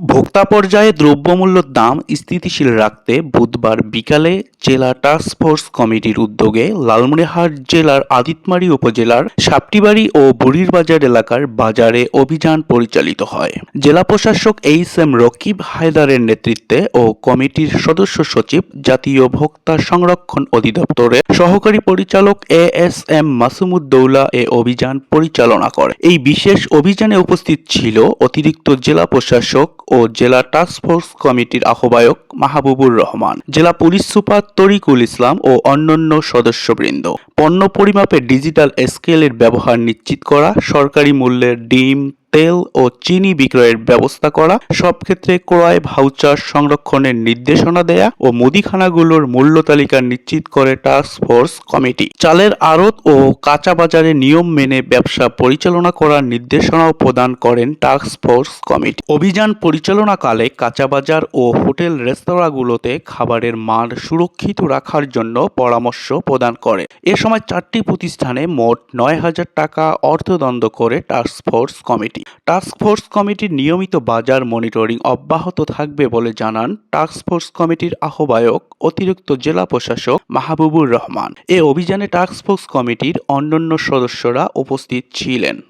ভোক্তা পর্যায়ে দ্রব্যমূল্যের দাম স্থিতিশীল রাখতে বুধবার বিকালে জেলা টাস্কফোর্স কমিটির উদ্যোগে লালমনিরহাট জেলার আদিতমারী উপজেলার সাপটিবাড়ি ও বুড়িরবাজার এলাকার বাজারে অভিযান পরিচালিত হয়। জেলা প্রশাসক এইচ এম রকিব হায়দারের নেতৃত্বে ও কমিটির সদস্য সচিব জাতীয় ভোক্তা সংরক্ষণ অধিদপ্তরের সহকারী পরিচালক এ এস এম মাসুমুদ্দৌলা এ অভিযান পরিচালনা করে। এই বিশেষ অভিযানে উপস্থিত ছিল অতিরিক্ত জেলা প্রশাসক ও জেলা টাস্কফোর্স কমিটির আহ্বায়ক মাহবুবুর রহমান, জেলা পুলিশ সুপার তরিকুল ইসলাম ও অন্যান্য সদস্যবৃন্দ। পণ্য পরিমাপে ডিজিটাল স্কেলের ব্যবহার নিশ্চিত করা, সরকারি মূল্যের ডিম তেল ও চিনি বিক্রয়ের ব্যবস্থা করা, সব ক্ষেত্রে ক্রয় ভাউচার সংরক্ষণের নির্দেশনা দেয়া ও মুদিখানাগুলোর মূল্য তালিকা নিশ্চিত করে টাস্ক ফোর্স কমিটি চালের আড়ত ও কাঁচা বাজারে নিয়ম মেনে ব্যবসা পরিচালনা করার নির্দেশনাও প্রদান করেন টাস্ক ফোর্স কমিটি অভিযান পরিচালনাকালে কাঁচা বাজার ও হোটেল রেস্তোরাঁগুলোতে খাবারের মান সুরক্ষিত রাখার জন্য পরামর্শ প্রদান করে। এ সময় চারটি প্রতিষ্ঠানে মোট নয় হাজার টাকা অর্থদণ্ড করে task force committee task force কমিটির নিয়মিত বাজার মনিটরিং অব্যাহত থাকবে বলে জানান টাস্ক ফোর্স কমিটির আহ্বায়ক, অতিরিক্ত জেলা প্রশাসক মাহবুবুর রহমান। এ অভিযানে টাস্ক ফোর্স কমিটির অন্যান্য সদস্যরা উপস্থিত ছিলেন।